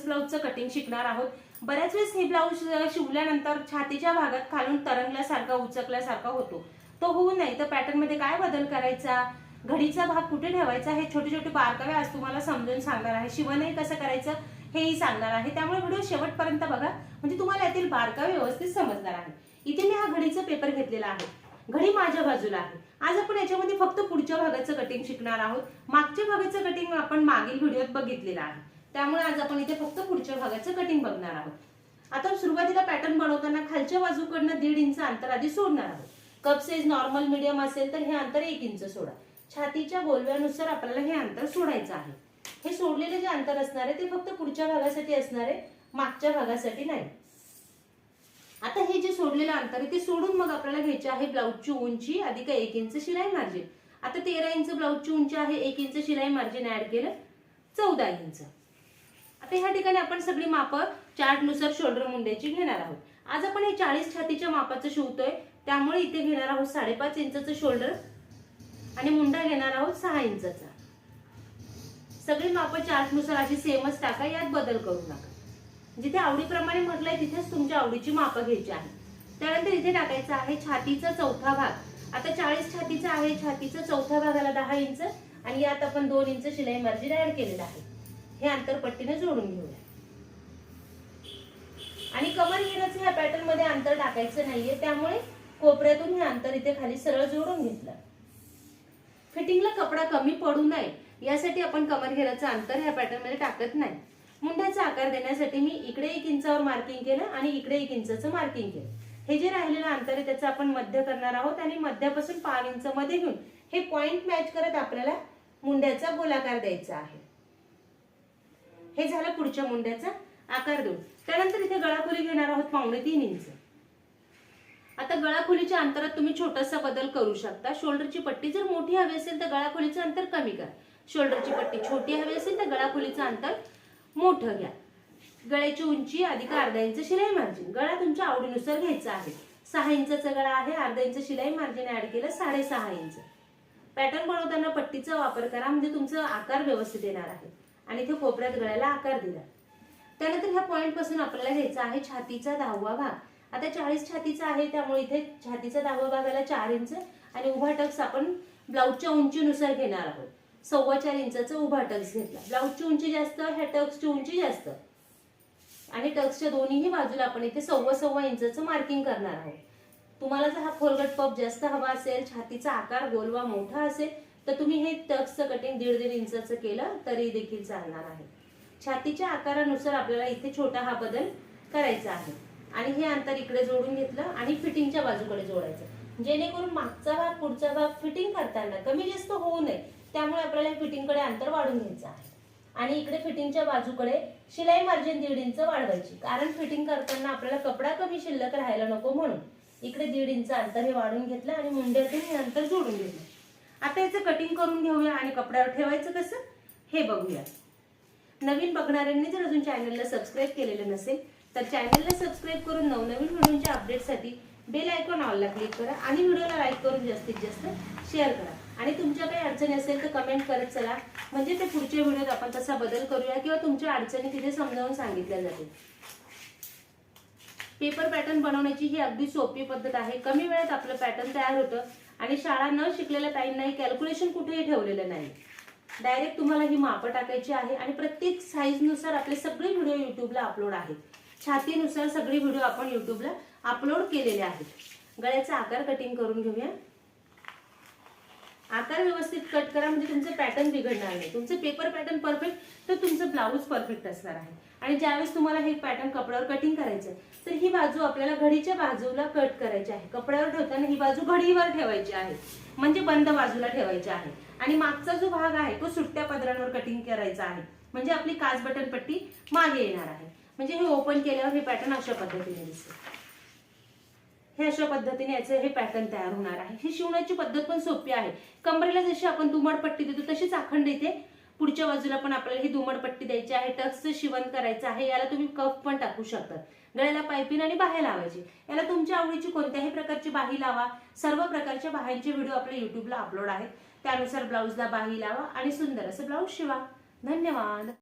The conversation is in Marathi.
रिव्हर्स ब्लाऊजचं कटिंग शिकणार आहोत. बऱ्याच वेळेस हे ब्लाऊज शिवल्यानंतर छातीच्या भागात खालून तरंगल्यासारखा उचकल्यासारखा होतो. तो होऊ नये. तर पॅटर्नमध्ये काय बदल करायचा? घडीचा भाग कुठे ठेवायचा? हे छोटे छोटे बारकावे आज तुम्हाला समजून सांगणार आहे. शिवणही कसं करायचं हेही सांगणार आहे. त्यामुळे व्हिडिओ शेवटपर्यंत बघा. म्हणजे तुम्हाला यातील बारकावे व्यवस्थित समजणार आहे. इथे मी हा घडीचा पेपर घेतलेला आहे. घडी माझ्या बाजूला आहे. आज आपण याच्यामध्ये फक्त पुढच्या भागाचं कटिंग शिकणार आहोत. मागच्या भागाचं कटिंग आपण मागील व्हिडिओत बघितलेलं आहे. त्यामुळे आज आपण इथे फक्त पुढच्या भागाचं कटिंग बघणार आहोत. आता सुरुवातीला पॅटर्न बनवताना खालच्या बाजूकडनं दीड इंच अंतर आधी सोडणार आहोत. कप साईज नॉर्मल मिडियम असेल तर हे अंतर एक इंच सोडा. छातीच्या गोलव्यानुसार आपल्याला हे अंतर सोडायचं आहे. हे सोडलेले जे अंतर असणार आहे ते फक्त पुढच्या भागासाठी असणार आहे मागच्या भागासाठी नाही. आता हे जे सोडलेलं अंतर आहे ते सोडून मग आपल्याला घ्यायचे आहे ब्लाऊजची उंची अधिक एक इंच शिलाई मार्जिन आता तेरा इंच ब्लाऊजची उंची आहे एक इंच शिलाई मार्जिन ऍड केलं चौदा इंच. आता ह्या ठिकाणी आपण सगळी मापं चार्टनुसार शोल्डर मुंड्याची घेणार आहोत. आज आपण हे चाळीस छातीच्या मापाचं शिवतोय. त्यामुळे इथे घेणार आहोत साडेपाच इंचचं शोल्डर आणि मुंडा घेणार आहोत सहा इंचाचा. सगळी मापं चार्टनुसार अशी सेमच टाका यात बदल करू नका. जिथे आवडीप्रमाणे म्हटलंय तिथेच तुमच्या आवडीची मापं घ्यायची आहे त्यानंतर इथे टाकायचं आहे छातीचा चौथा भाग. आता चाळीस छातीचा आहे छातीचा चौथ्या भागाला दहा इंच आणि यात आपण दोन इंच शिलाई मार्जिन ऍड केलेलं आहे. हे अंतरपट्टीने जोडून घेऊया. आणि कमर घेण्याचं ह्या पॅटर्नमध्ये अंतर टाकायचं नाहीये त्यामुळे कोपऱ्यातून हे अंतर इथे खाली सरळ जोडून घेतलं. फिटिंगला कपडा कमी पडू नये यासाठी आपण कमर घेराचं अंतर ह्या पॅटर्नमध्ये टाकत नाही. मुंड्याचा आकार देण्यासाठी मी इकडे एक इंचावर मार्किंग केलं आणि इकडे एक इंचाचं मार्किंग केलं. हे जे राहिलेलं अंतर आहे त्याचं आपण मध्य करणार आहोत आणि मध्यापासून पाव इंच मध्ये घेऊन हे पॉइंट मॅच करत आपल्याला मुंड्याचा गोलाकार द्यायचा आहे. हे झालं पुढच्या मुंड्याचा आकार देऊन त्यानंतर इथे गळाखोली घेणार आहोत पावणे तीन इंच. आता गळाखोलीच्या अंतरात तुम्ही छोटासा बदल करू शकता. शोल्डरची पट्टी जर मोठी हवी असेल तर गळाखोलीचं अंतर कमी करा. शोल्डरची पट्टी छोटी हवी असेल तर गळाखोलीचं अंतर मोठं घ्या. गळ्याची उंची अधिक अर्धा इंच शिलाई मार्जिन. गळा तुमच्या आवडीनुसार घ्यायचा आहे. सहा इंचाचा गळा आहे अर्धा इंच शिलाई मार्जिन ऍड केलं साडेसहा इंच. पॅटर्न बनवताना पट्टीचा वापर करा म्हणजे तुमचा आकार व्यवस्थित येणार आहे. आणि इथे कोपऱ्यात गळ्याला आकार दिला. त्यानंतर ह्या पॉईंटपासून आपल्याला घ्यायचा आहे छातीचा दहावा भाग. आता चाळीस छातीचा आहे त्यामुळे इथे छातीचा दहावा भागाला चार इंच आणि उभा टक्स आपण ब्लाऊजच्या उंचीनुसार घेणार आहोत. सव्वा चार इंचा उभा टक्स घेतला. ब्लाऊजची उंची जास्त ह्या टक्सची उंची जास्त. आणि टक्सच्या दोन्हीही बाजूला आपण इथे सव्वा सव्वा इंचाचं मार्किंग करणार आहोत. तुम्हाला जर हा खोलगट पप जास्त हवा असेल छातीचा आकार गोलवा मोठा असेल तर तुम्ही हे टक्सचं कटिंग दीड दीड इंचाचं केलं तरी देखील चालणार आहे. छातीच्या आकारानुसार आपल्याला इथे छोटा हा बदल करायचा आहे. आणि हे अंतर इकडे जोडून घेतलं आणि फिटिंगच्या बाजूकडे जोडायचं. जेणेकरून मागचा भाग पुढचा भाग फिटिंग करताना कमी जास्त होऊ नये त्यामुळे आपल्याला फिटिंगकडे अंतर वाढून घ्यायचं आहे. आणि इकडे फिटिंगच्या बाजूकडे शिलाई मार्जिन दीड इंच वाढवायची कारण फिटिंग करताना आपल्याला कपडा कमी शिल्लक राहायला नको म्हणून. इकडे दीड इंच अंतर हे वाढून घेतलं आणि मुंड्यातून हे अंतर जोडून घेतलं. आता याचं कटिंग करून घेऊया आणि कपड्यावर ठेवायचं कसं? हे बघूया. नवीन बघणाऱ्यांनी जर अजून चॅनलला सबस्क्राईब केलेलं नसेल तर चॅनलला सबस्क्राईब करून नवनवीन व्हिडिओच्या अपडेटसाठी बेल आयकॉन ऑलला क्लिक करा आणि व्हिडिओला लाईक करून जास्तीत जास्त शेअर करा. आणि तुमच्या काही अडचणी असेल तर कमेंट करत चला. म्हणजे ते पुढच्या व्हिडिओत आपण तसा बदल करूया किंवा तुमच्या अडचणी तिथे समजावून सांगितल्या जातील. पेपर पॅटर्न बनवण्याची ही अगदी सोपी पद्धत आहे. कमी वेळात आपलं पॅटर्न तयार होतं. आणि शाळा न शिकलेल्या ताईंनाही कॅल्क्युलेशन कुठेही ठेवलेलं नाही. डायरेक्ट तुम्हाला ही मापं टाकायची आहे आणि प्रत्येक साईजनुसार आपले सगळे व्हिडिओ युट्यूबला अपलोड आहेत. छातीनुसार सगळे व्हिडिओ आपण युट्यूबला अपलोड केलेले आहेत. गळ्याचा आकार कटिंग करून घेऊया. आकार व्यवस्थित कट करा म्हणजे तुमचं पॅटर्न बिघडणार नाही. तुमचं पेपर पॅटर्न परफेक्ट तर तुमचं ब्लाऊज परफेक्ट असणार आहे. आणि ज्यावेळेस तुम्हाला हे पॅटर्न कपड्यावर कटिंग करायचं तर ही बाजू आपल्याला घडीच्या बाजूला कट करायची आहे. कपड्यावर ठेवताना ही बाजू घडीवर ठेवायची आहे. म्हणजे बंद बाजूला ठेवायची आहे. आणि मागचा जो भाग आहे तो सुट्ट्या पदरांवर कटिंग करायचा आहे. म्हणजे आपली काच बटन पट्टी मागे येणार आहे. म्हणजे हे ओपन केल्यावर हे पॅटर्न अशा पद्धतीने दिसते हे अशा पद्धतीने याचं हे पॅटर्न तयार होणार आहे. ही शिवण्याची पद्धत पण सोपी आहे. कमरेला जशी आपण दुमडपट्टी देतो तशीच अखंड इथे पुढच्या बाजूला पण आपल्याला ही दुमडपट्टी द्यायची आहे. टक्सचं शिवण करायचं आहे. याला तुम्ही कप पण टाकू शकता. गळ्याला पायपिन आणि बाहेर लावायची. याला तुमच्या आवडीची कोणत्याही प्रकारची बाही लावा. सर्व प्रकारच्या बाह्यांचे व्हिडिओ आपल्या युट्यूबला अपलोड आहेत. त्यानुसार ब्लाऊजला बाही लावा आणि सुंदर असं ब्लाऊज शिवा. धन्यवाद.